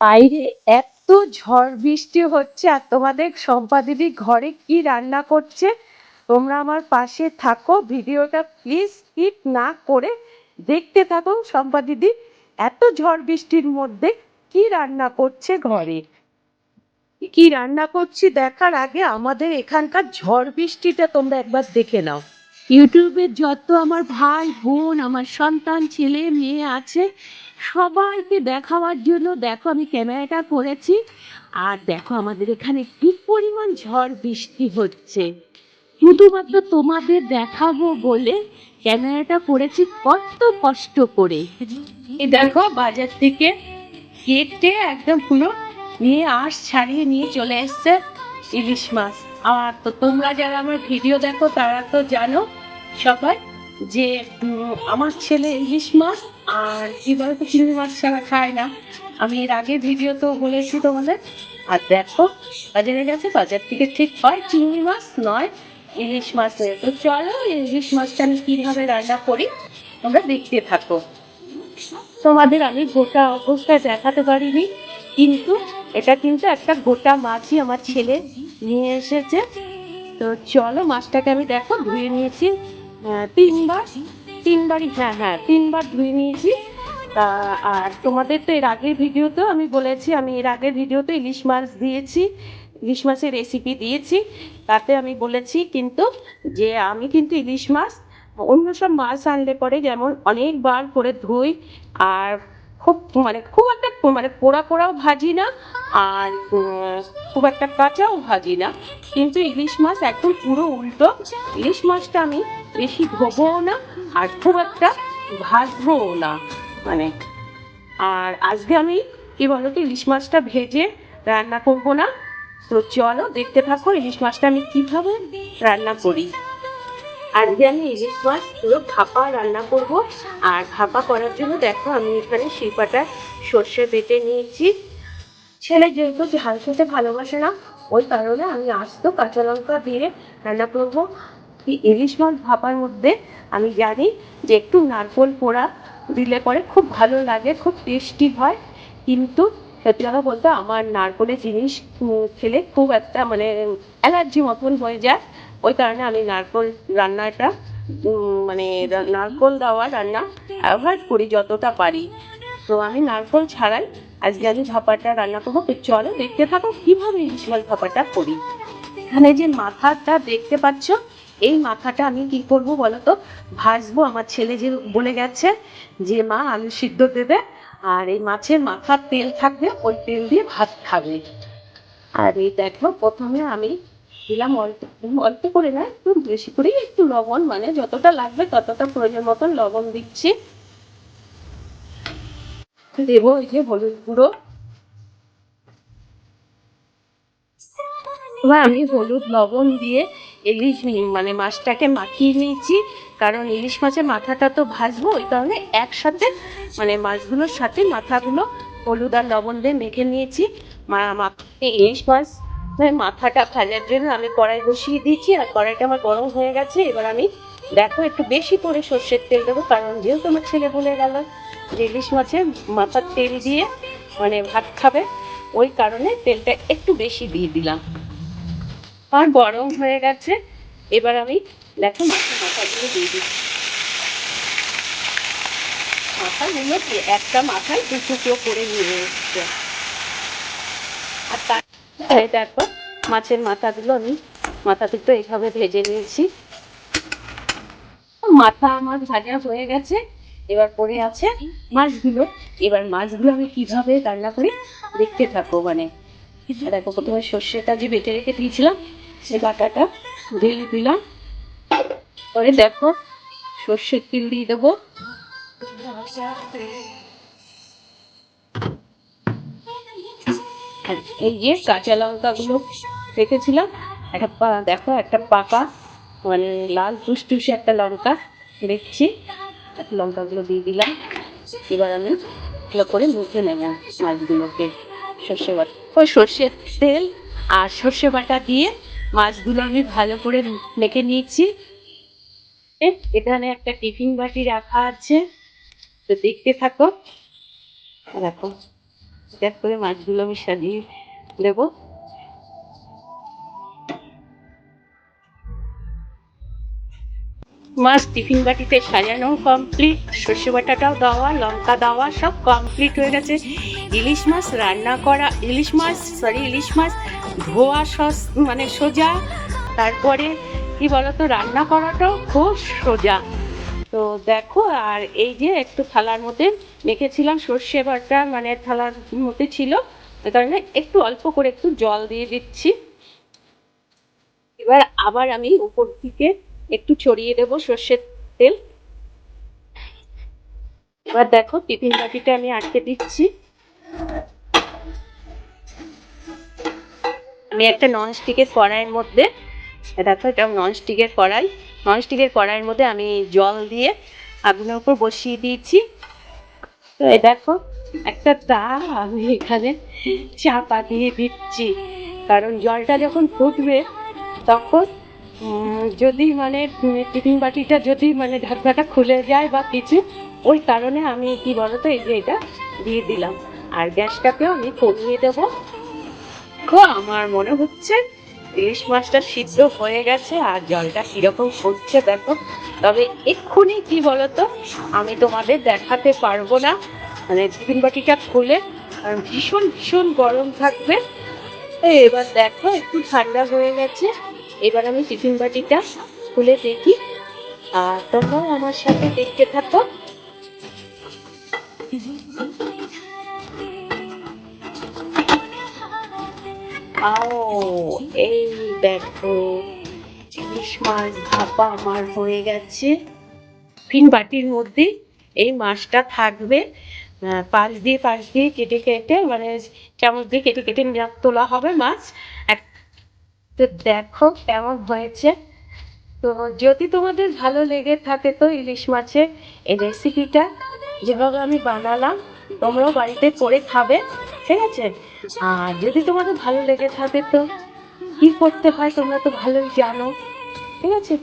বাইরে এত ঝড় বৃষ্টি হচ্ছে আর তোমাদের শম্পা দিদি ঘরে কি রান্না করছে, তোমরা আমার পাশে থাকো। ভিডিওটা প্লিজ স্কিপ না করে দেখতে থাকো। শম্পা দিদি, এত ঝড় বৃষ্টির মধ্যে কি রান্না করছে ঘরে? কি রান্না করছি দেখার আগে আমাদের এখানকার ঝড় বৃষ্টিটা তোমরা একবার দেখে নাও। ইউটিউবে যত আমার ভাই, বোন, আমার সন্তান, ছেলে, মেয়ে আছে সবাইকে দেখাবার জন্য দেখো আমি ক্যামেরাটা করেছি। আর দেখো আমাদের এখানে কি পরিমাণ ঝড় বৃষ্টি হচ্ছে। শুধুমাত্র তোমাদের দেখাবো বলে ক্যামেরাটা করেছি কত কষ্ট করে। দেখো বাজার থেকে কেটে একদম পুরো নিয়ে আঁশ ছাড়িয়ে নিয়ে চলে এসছে ইলিশ মাছ। আর তো তোমরা যারা আমার ভিডিও দেখো তারা তো জানো সবাই যে আমার ছেলে ইলিশ মাছ আর কি বলতো চিংড়ি মাছ ছাড়া খায় না। আমি এর আগে ভিডিও তো বলেছি তোমাদের। আর দেখো, বাজারে গেছে, বাজার থেকে ঠিক হয় চিংড়ি মাছ, নয় ইলিশ মাছ তো চলো, ইলিশ মাছটা আমি কীভাবে রান্না করি, তোমরা দেখতে থাকো। তোমাদের আমি গোটা অবস্থায় দেখাতে পারিনি, কিন্তু এটা কিন্তু একটা গোটা মাছই আমার ছেলে নিয়ে এসেছে। তো চলো, মাছটাকে আমি দেখো, ধুয়ে নিয়েছি। তিনবার, তিনবারই হ্যাঁ হ্যাঁ তিনবার ধুয়ে নিয়েছি। তা, আর তোমাদের তো এর আগের ভিডিওতেও আমি বলেছি, আমি এর আগের ভিডিওতে ইলিশ মাছ দিয়েছি, ইলিশ মাছের রেসিপি দিয়েছি। তাতে আমি বলেছি কিন্তু যে, আমি কিন্তু ইলিশ মাছ অন্য সব মাছ আনলে পরে যেমন অনেকবার করে ধুই, আর খুব মানে খুব একটা মানে পোড়া পোড়াও ভাজি না আর খুব একটা কাঁচাও ভাজি না। কিন্তু ইলিশ মাছ একদম পুরো উল্টো। ইলিশ মাছটা আমি বেশি ধোবও না আর খুব একটা ভাজবও না মানে। আর আজকে আমি, কি বলো তো ইলিশ মাছটা ভেজে রান্না করব না। তো চলো, দেখতে থাকো ইলিশ মাছটা আমি কীভাবে রান্না করি। আজকে আমি ইলিশ মাছ পুরো ভাপা রান্না করব। আর ভাপা করার জন্য দেখো, আমি এখানে শিল্পাটা সর্ষে বেটে নিয়েছি। ছেলে যেহেতু ঝাল খেতে ভালোবাসে না, ওই কারণে আমি আস্ত কাঁচা লঙ্কা দিয়ে রান্না করব। ইলিশ মাছ ভাপার মধ্যে আমি জানি যে একটু নারকোল পোড়া দিলে পরে খুব ভালো লাগে, খুব টেস্টি হয়। কিন্তু সত্যি কথা বলতে আমার নারকোলের জিনিস খেলে খুব একটা মানে অ্যালার্জি মতন হয়ে যায়। ওই কারণে আমি নারকোল রান্নাটা মানে নারকোল দেওয়া রান্না অ্যাভয়েড করি যতটা পারি। তো আমি নারকোল ছাড়াই আজকে আমি ভাপাটা রান্না করব। চলো দেখতে থাকো কীভাবে ইলিশ মাছ ভাপাটা করি। এখানে যে মাথাটা দেখতে পাচ্ছ, এই মাথাটা আমি কি করব বলো তো? ভাজবো। আমার ছেলে যে বলে গেছে যে, মা, আলু সিদ্ধ দেবে। আর এই মাছের মাথার তেল থাকবে, ওই তেল দিয়ে ভাত খাবে। আর এই দেখো, প্রথমে আমি দিলাম অল্প অল্প করে না, একটু বেশি করেই একটু লবণ মানে যতটা লাগবে ততটা প্রয়োজন মতন লবণ দিচ্ছি। দেবো এই যে হলুদ গুঁড়ো। আমি হলুদ লবণ দিয়ে ইলিশ মানে মাছটাকে মাখিয়ে নিয়েছি। কারণ ইলিশ মাছের মাথাটা তো ভাজবো ওই কারণে একসাথে মানে মাছগুলোর সাথে মাথাগুলো হলুদ আর লবণ দিয়ে মেখে নিয়েছি। ইলিশ মাছ এর মাথাটা ভাজার জন্য আমি কড়াই বসিয়ে দিয়েছি আর কড়াইটা আমার গরম হয়ে গেছে। এবার আমি দেখো একটু বেশি করে সর্ষের তেল দেবো, কারণ যেহেতু আমার ছেলে বলে গেল যে ইলিশ মাছের মাথার তেল দিয়ে মানে ভাত খাবে, ওই কারণে তেলটা একটু বেশি দিয়ে দিলাম। আর গরম হয়ে গেছে। এবার আমি দেখো মাছের মাথাগুলো দিয়ে দিচ্ছি। মাথাগুলো একটা মাথায় দু টুকরো করে নিয়ে এসছে আর তার এই দেখো, মাছের মাথাগুলো আমি মাথা দুটো এইভাবে ভেজে নিয়েছি। মাথা আমার ভাজা হয়ে গেছে। এবার পরে আছে মাছগুলো। এবার মাছগুলো আমি কীভাবে রান্না করি দেখতে থাকো মানে। দেখো, প্রথমে সর্ষেটা যে বেটে রেখে দিয়েছিলাম সে বাটাটা দিয়ে দিলাম। পরে দেখো, সর্ষের তেল দিয়ে দেবো। এই যে কাঁচা লঙ্কাগুলো রেখেছিলাম, একটা দেখো, একটা পাকা মানে লাল টুসটুসে একটা লঙ্কা দেখছি লঙ্কাগুলো দিয়ে দিলাম। এবার আমি ভালো করে মুখে নেব মাছগুলোকে। সর্ষে বাটা ওই সর্ষের তেল আর সর্ষে বাটা দিয়ে মাছগুলো আমি ভালো করে মেখে নিয়েছি। এখানে একটা টিফিন বাটি রাখা আছে। তো দেখতে থাকো। দেখো, এক করে মাছগুলো আমি সাজিয়ে দেবো। মাছ টিফিন বাটিতে সাজানো কমপ্লিট সর্ষে বাটাটাও দেওয়া, লঙ্কা দেওয়া, সব কমপ্লিট হয়ে গেছে। ইলিশ মাছ রান্না করা, ইলিশ মাছ সরি ইলিশ মাছ। ধোয়া সস মানে সোজা। তারপরে, কি বলতো, রান্না করাটাও খুব সোজা। তো দেখো, আর এই যে একটু থালার মধ্যে মেখেছিলাম, সর্ষে বাটা মানে থালার মধ্যে ছিল। ওই কারণে একটু অল্প করে একটু জল দিয়ে দিচ্ছি। এবার আবার আমি উপর থেকে একটু ছড়িয়ে দেবো সর্ষের তেল। এবার দেখো, টিফিন বাটিটা আমি আটকে দিচ্ছি। আমি একটা নন স্টিকের কড়াইয়ের মধ্যে, দেখো এটা নন স্টিকের কড়াই নন স্টিকের কড়াইয়ের মধ্যে আমি জল দিয়ে আগুনের উপর বসিয়ে দিয়েছি। তো এই দেখো, একটা তা আমি এখানে চাপা দিয়ে দিচ্ছি। কারণ জলটা যখন ফুটবে, তখন যদি মানে টিফিন বাটিটা যদি মানে ঢাকনাটা খুলে যায় বা কিছু, ওই কারণে আমি কি বলতো, এই যে এটা দিয়ে দিলাম। আর গ্যাসটাকেও আমি কমিয়ে দেবো। দেখো, আমার মনে হচ্ছে ইলিশ মাছটা সিদ্ধ হয়ে গেছে আর জলটা কীরকম ফুটছে দেখো। তবে এক্ষুনি কি বলতো, আমি তোমাদের দেখাতে পারব না। মানে টিফিন বাটিটা খুলে আর ভীষণ ভীষণ গরম থাকবে। এবার দেখো, একটু ঠান্ডা হয়ে গেছে। এবার আমি টিফিন বাটিটা খুলে দেখি। আর তোমরাও আমার সাথে দেখতে থাকো। আও, এই দেখো, ইলিশ মাছ ভাপা আমার হয়ে গেছে। ফিন বাটির মধ্যে এই মাছটা থাকবে। পাশ দিয়ে পাশ দিয়ে কেটে কেটে মানে চামচ দিয়ে কেটে কেটে তোলা হবে মাছ। এক তো দেখো কেমন হয়েছে। তো যদি তোমাদের ভালো লেগে থাকে তো ইলিশ মাছের এই রেসিপিটা যেভাবে আমি বানালাম, তোমরাও বাড়িতে করে খাবে। ঠিক আছে? আর যদি তোমাদের ভালো লেগে থাকে তো কি করতে হয় তোমরা তো ভালোই জানো। ঠিক আছে?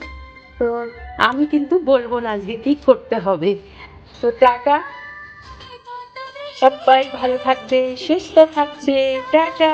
তো আমি কিন্তু বলব না আজকে কি করতে হবে। তো টাটা। সবাই ভালো থাকবে, সুস্থ থাকবে। টাটা।